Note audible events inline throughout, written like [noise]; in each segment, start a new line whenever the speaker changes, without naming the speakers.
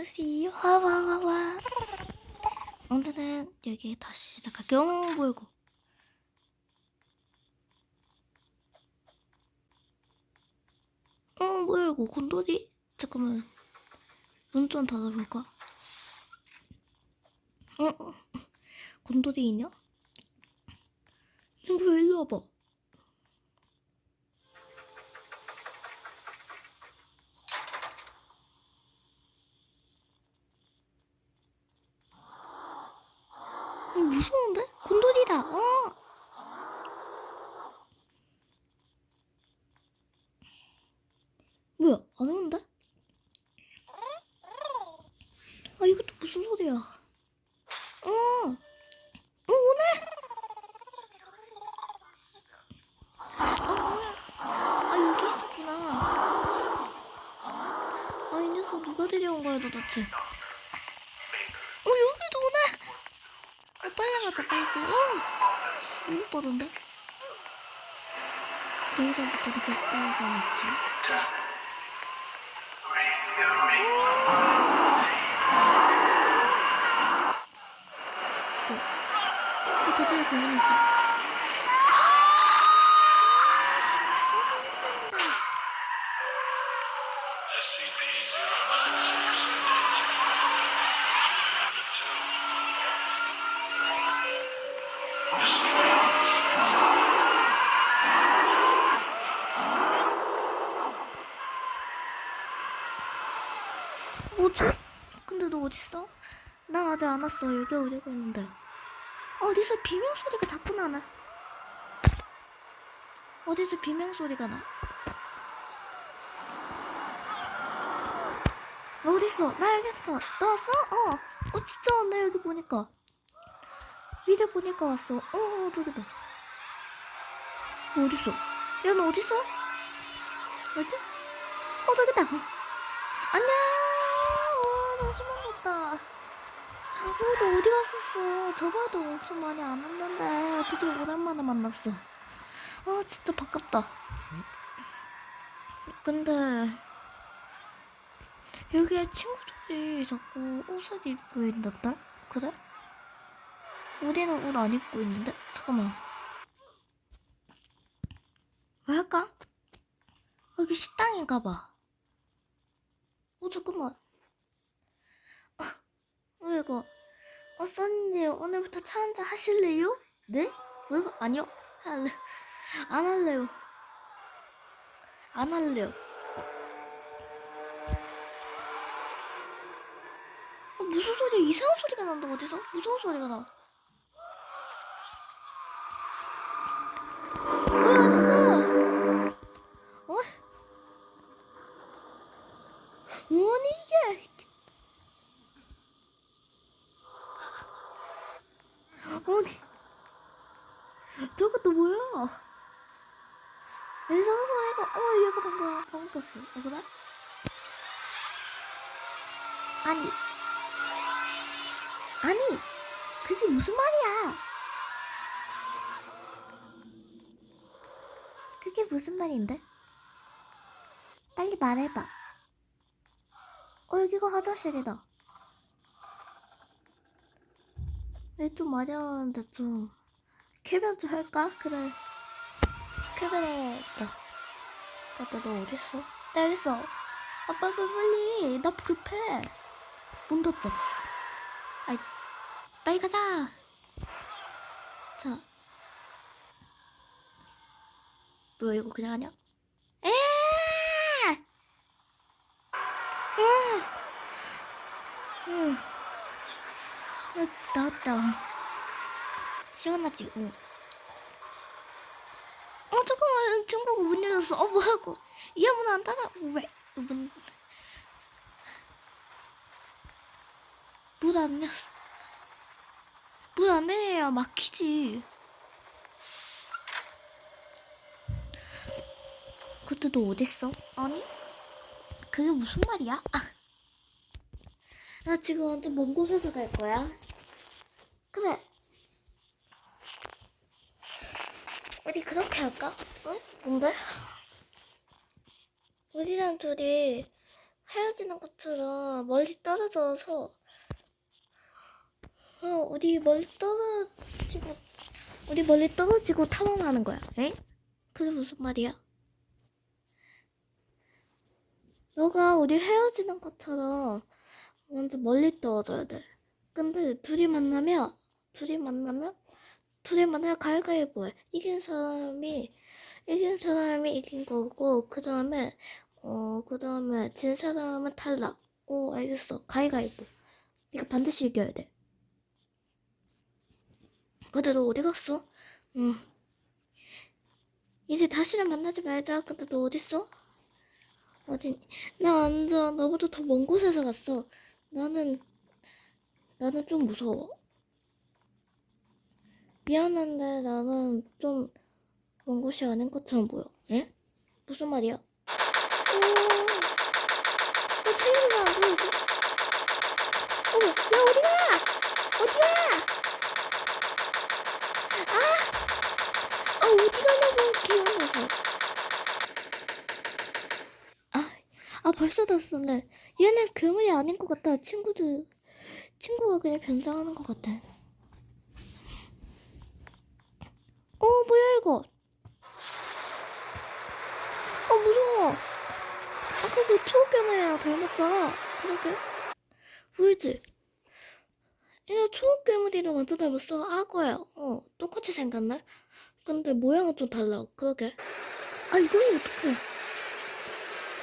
안녕하세요. 와와와와. 오늘은 여기 다시 시작할게요. 어, 뭐야 이거? 어, 뭐야 이거? 곤돌이? 잠깐만. 문 좀 닫아볼까? 어, 어, 곤돌이 있냐? 친구야 일로 와봐. 어, 무서운데? 곤돌이다. 어. 뭐야? 안 오는데? 아 이것도 무슨 소리야? 어. 어 오네. 아 뭐야? 아 여기 있었구나. 아이 녀석 누가 데려온 거야 도대체? 어 여기도 오네. 어, 빨리 가자, 빨리. 빠른데? 여기서부터 계속 따라가야지. 어, 어, 갑자기 그만 있어. 어, 재밌는데. 뭐지? 근데 너 어딨어? 나 아직 안 왔어. 여기 오려고 했는데. 어디서 비명 소리가 자꾸 나네. 어디서 비명 소리가 나? 너 어딨어? 나 여기 있어. 너 왔어? 어. 어 진짜 왔네 여기 보니까. 위대 보니까 왔어. 어, 어 저기다. 너 어딨어? 야너 어딨어? 뭐지? 어 저기다. 안녕. 와, 나 신망했다. 어, 너 어디 갔었어? 저번에도 엄청 많이 안 왔는데 드디어 오랜만에 만났어. 아, 진짜 반갑다. 근데 여기에 친구들이 자꾸 옷을 입고 있는데? 그래? 우리는 옷 안 입고 있는데? 잠깐만. 왜 할까? 여기 식당인가 봐. 어 잠깐만 어 이거 어 써니님 오늘부터 차 한잔 하실래요? 네? 왜 이거? 아니요. 할래. 안 할래요. 안 할래요. 어 무슨 소리야? 이상한 소리가 난다 어디서? 무서운 소리가 나 그래? 아니 아니 그게 무슨 말이야? 그게 무슨 말인데? 빨리 말해봐. 어 여기가 화장실이다. 그래 좀 마련한데 좀 쾌변 좀 할까? 그래 쾌변해야겠다. 근데 너 어딨어? 나 여기 있어. 아 빨리 나 급해. 문 닫자. 아이 빨리 가자. 자. 뭐야 이거 그냥 하냐? 에! 응. 야, 나왔다. 시원하지? 응. 어, 친구가 문 열었어. 어, 뭐야, 이거. 이문안 닫아. 왜? 문. 문안 열었어. 문안 내야 막히지. 그때 너 어딨어? 아니? 그게 무슨 말이야? 아. 나 지금 완전 먼 곳에서 갈 거야. 그래. 우리 그렇게 할까? 응? 뭔데? 우리랑 둘이 헤어지는 것처럼 멀리 떨어져서 어, 우리 멀리 떨어지고 우리 멀리 떨어지고 탐험하는 거야. 에? 그게 무슨 말이야? 너가 우리 헤어지는 것처럼 완전 멀리 떨어져야 돼. 근데 둘이 만나면 둘이 만나면 둘이 만나면 가위가위보 해. 이긴 사람이 이긴 사람이 이긴 거고 그 다음에 어 그 다음에 진 사람은 탈락. 오 알겠어. 가위가위보. 네가 반드시 이겨야 돼. 근데 너 어디 갔어? 응. 이제 다시는 만나지 말자. 근데 너 어딨어? 어디? 나 완전 너보다 더 먼 곳에서 갔어. 나는 나는 좀 무서워. 미안한데 나는 좀 먼 곳이 아닌 것처럼 보여. 응? 무슨 말이야? 오, 너 책임을 안 보여줘? 어머, 야 어디가? 어디야? 아, 어디 가냐고 귀여워서. 아, 아 벌써 됐었네. 얘는 괴물이 아닌 것 같다. 친구들, 친구가 그냥 변장하는 것 같아. 어, 뭐야 이거? 아 무서워. 아까 그 추억 괴물이랑 닮았잖아. 그러게. 보이지? 얘는 추억 괴물이랑 완전 닮았어. 악어야. 어, 똑같이 생겼네. 근데 모양은 좀 달라. 그러게. 아, 이거는 어떡해.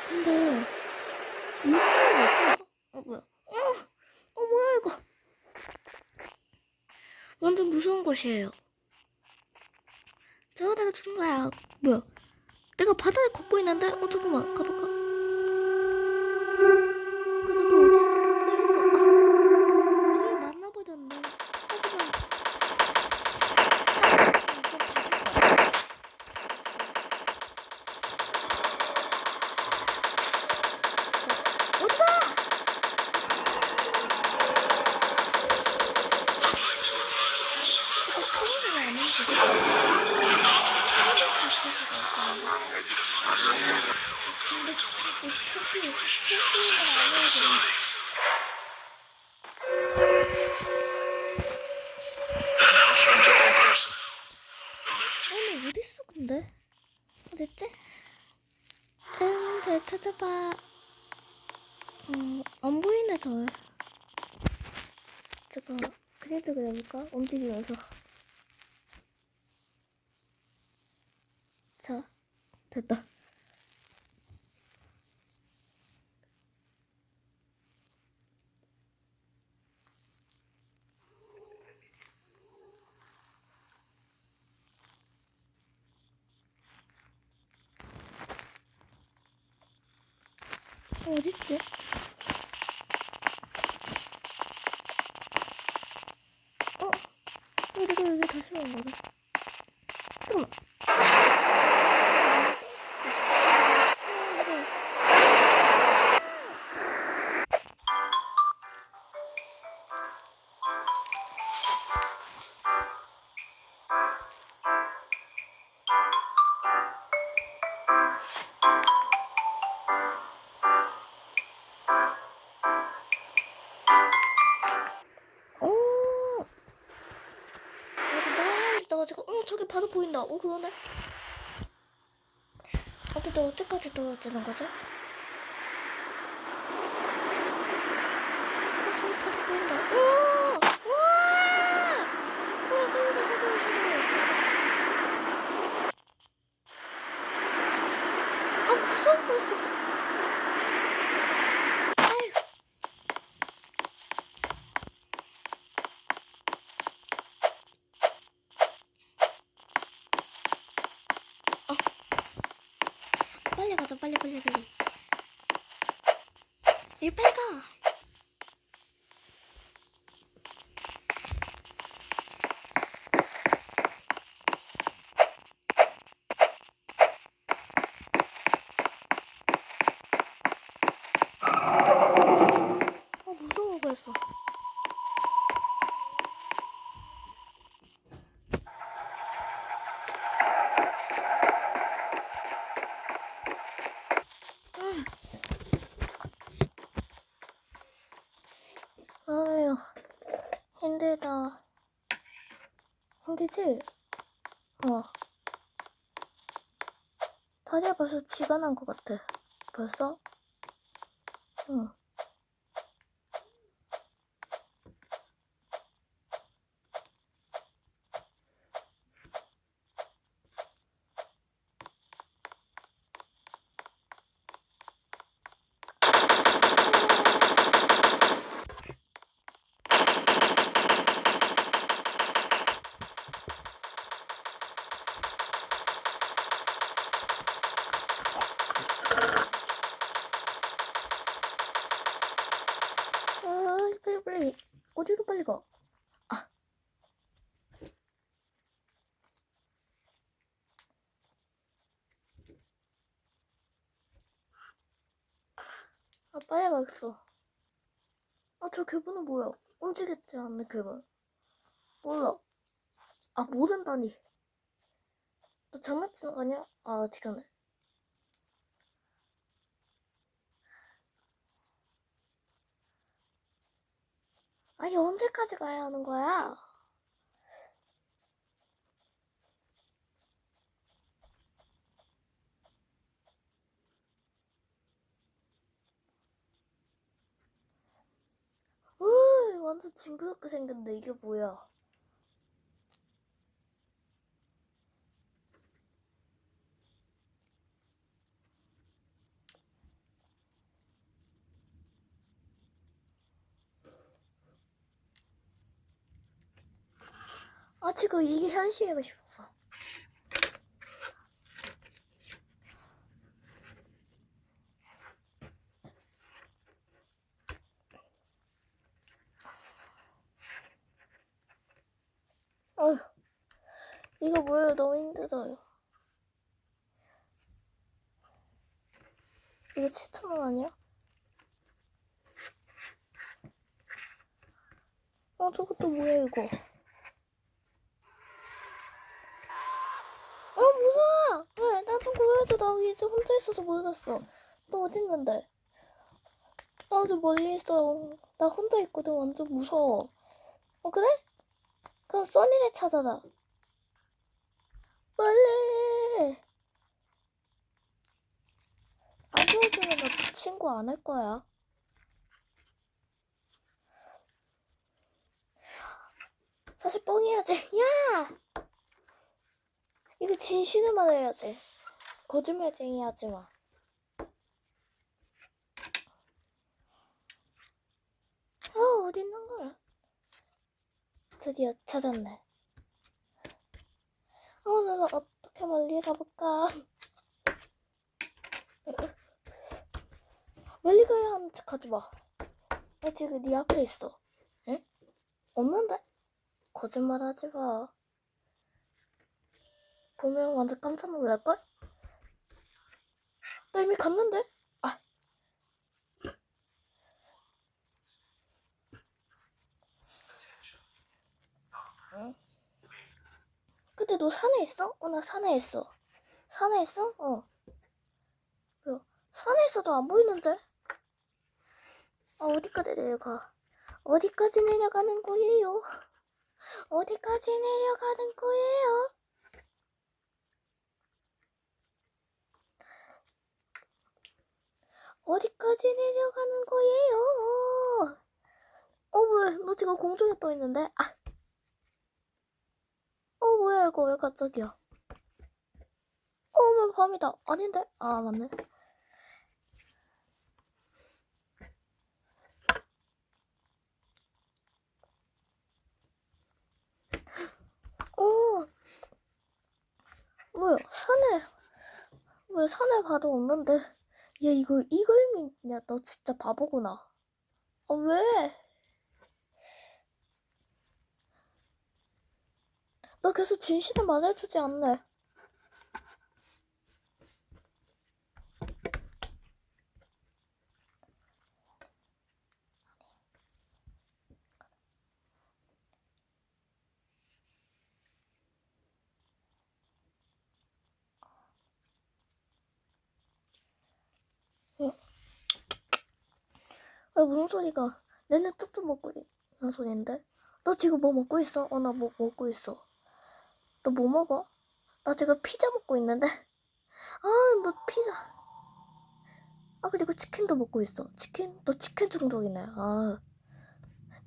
근데, 이거 뭘까? 어, 뭐야. 어, 어, 뭐야, 이거. 완전 무서운 곳이에요. 내가 준 거야. 뭐야. 내가 바다에 걷고 있는데? 어, 잠깐만. 가볼까? 근데 너 어딨어? 여기 있어. 아, 저기 만나버렸네. 하지만, 좀 봐줄 거야. 어디가? 근데 크림이 아닌지. 근데 이 초기, 초기는 아니야 그런데. 아니 어딨어 근데? 어딨지? 응, 잘 찾아봐. 음, 안 보이네 절. 잠깐 그래도 그려볼까? 움직이면서. 자, 됐다. 어, 어딨지? 어? 어, 내가 여 보인다. 어, 그러네. 어, 근데 어디까지 떨어지는 거지? 어, 저기 바다 보인다. 오! 와! 어, 저기. 아, 무서워 보였어. 어, 아 무서워 그랬어. 아유 힘들다. 힘들지? 어. 다리가 벌써 지가 난 것 같아. 벌써? 응. 아, 빨리 빨리. 어디로 빨리 가? 아. 아, 빨리 가겠어. 아, 저 괴물은 뭐야? 움직였지 않는 괴물. 몰라. 아, 모른다니. 너 장난치는 거 아니야? 아, 하네. 아니, 언제까지 가야 하는 거야? 으, 완전 징그럽게 생겼네. 이게 뭐야? 아, 지금 이게 현실이고 싶었어. 어 이거 뭐예요? 너무 힘들어요. 이거 7천원 아니야? 어, 저것도 뭐야, 이거? 어, 무서워! 왜? 나 좀 구해줘. 나 이제 혼자 있어서 모르겠어. 너 어딨는데? 나 아주 멀리 있어. 나 혼자 있거든. 완전 무서워. 어, 그래? 그럼 써니네 찾아라. 빨리! 안 도와주면 나 친구 안 할 거야. 사실 뻥해야지. 야! 이거 진실을 말해야지. 거짓말쟁이 하지 마. 어, 어디 있는 거야? 드디어 찾았네. 어, 나는 어떻게 멀리 가볼까? [laughs] 멀리 가야 하는 척 하지 마. 나 지금 네 앞에 있어. 응? 없는데? 거짓말 하지 마. 보면 완전 깜짝 놀랄걸? 나 이미 갔는데? 근데 너 산에 있어? 어, 나 산에 있어. 산에 있어? 어. 뭐야? 산에 있어도 안 보이는데? 아, 어디까지 내려가? 어디까지 내려가는 거예요? 어디까지 내려가는 거예요? 어디까지 내려가는 거예요? 어, 뭐야? 너 지금 공중에 떠 있는데? 아. 어, 뭐야, 이거 왜 갑자기야? 어, 왜 밤이다? 아닌데? 아, 맞네. 어, 뭐야, 산에, 왜 산에 봐도 없는데? 야, 이거 이글민이야. 너 진짜 바보구나. 아, 왜? 너 계속 진실을 말해주지 않네. 왜 무슨 소리가? 내내 뚝뚝 먹고 있는 소리인데? 너 지금 뭐 먹고 있어? 어, 나 뭐 먹고 있어. 너 뭐 먹어? 나 지금 피자 먹고 있는데. 아, 너 피자. 아, 그리고 치킨도 먹고 있어. 치킨? 너 치킨 중독이네. 아.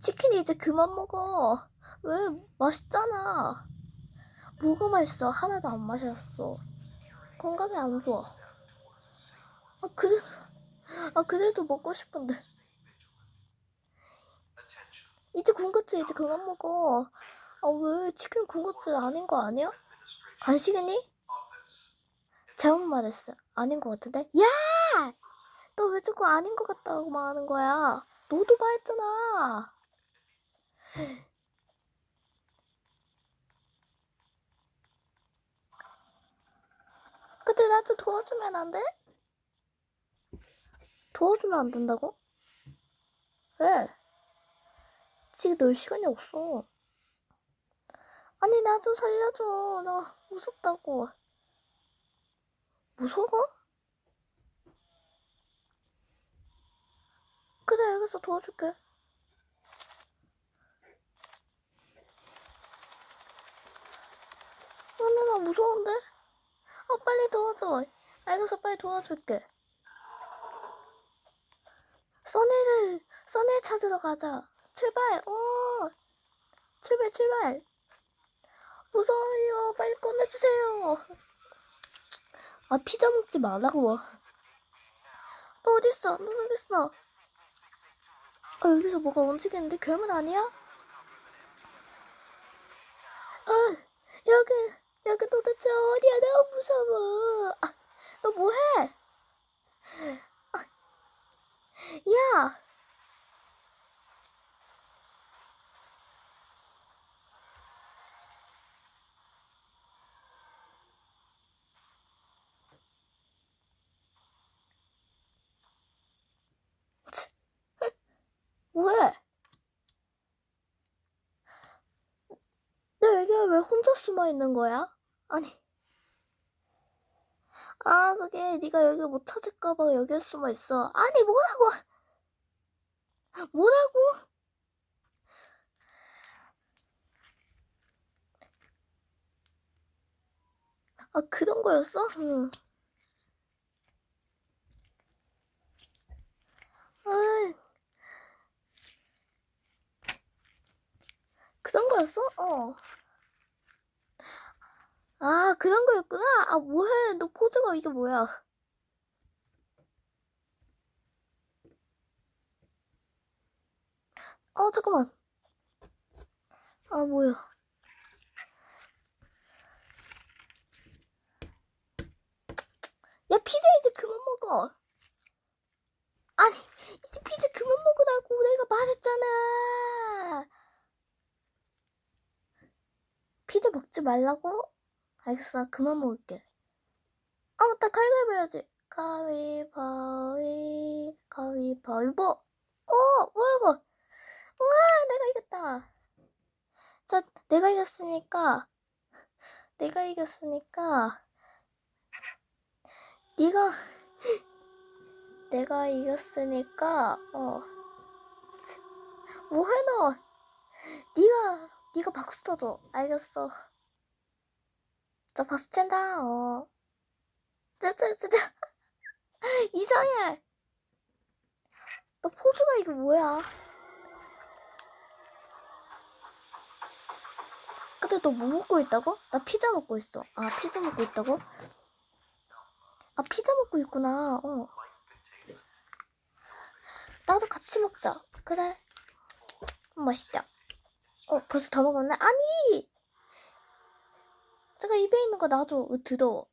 치킨이 이제 그만 먹어. 왜? 맛있잖아. 뭐가 맛있어? 하나도 안 마셨어. 건강에 안 좋아. 아, 그래도, 아, 그래도 먹고 싶은데. 이제 군것질 이제 그만 먹어. 아, 왜 치킨 군것질 아닌 거 아니야? 간식이니? 잘못 말했어. 아닌 것 같은데? 야! 너 왜 자꾸 아닌 것 같다고 말하는 거야? 너도 말했잖아. 근데 나도 도와주면 안 돼? 도와주면 안 된다고? 왜? 지금 놀 시간이 없어. 아니, 나 좀 살려줘. 나 무섭다고. 무서워? 그래, 알겠어. 도와줄게. 아니, 나 무서운데? 아, 빨리 도와줘. 알겠어, 빨리 도와줄게. 써니를, 써니를 찾으러 가자. 출발, 어! 출발, 출발. 무서워요. 빨리 꺼내주세요. 아, 피자 먹지 말라고. 너 어딨어? 너 어딨어? 아, 여기서 뭐가 움직이는데 괴물 아니야? 아, 여기, 여기 도대체 어디야? 너무 무서워. 아, 너 뭐해? 아, 야! 왜? 너 여기 왜 혼자 숨어 있는 거야? 아니. 아, 그게 네가 여기 못 찾을까 봐 여기에 숨어 있어. 아니, 뭐라고? 뭐라고? 아, 그런 거였어? 응. 그런 거였어? 어. 아, 그런 거였구나. 아, 뭐해. 너 포즈가 이게 뭐야. 어, 잠깐만. 아, 뭐야. 야, 피자 이제 그만 먹어. 아니, 이제 피자 그만 먹으라고 내가 말했잖아. 피자 먹지 말라고? 알겠어, 나 그만 먹을게. 아, 맞다, 해야지. 가위바위, 가위바위보. 어, 뭐야, 이거. 우와, 내가 이겼다. 자, 내가 이겼으니까, 내가 이겼으니까, 네가, 내가 이겼으니까, 어. 뭐해, 너? 네가, 네가 박수 쳐줘. 알겠어. 저 친다. 어. 짜짜짜짜. [laughs] 이상해. 너 포즈가 이게 뭐야? 근데 너 뭐 먹고 있다고? 나 피자 먹고 있어. 아, 피자 먹고 있다고? 아, 피자 먹고 있구나. 어. 나도 같이 먹자. 그래. 맛있다. 어, 벌써 다 먹었네? 아니! 잠깐 입에 있는 거 놔줘. 으, 더러워.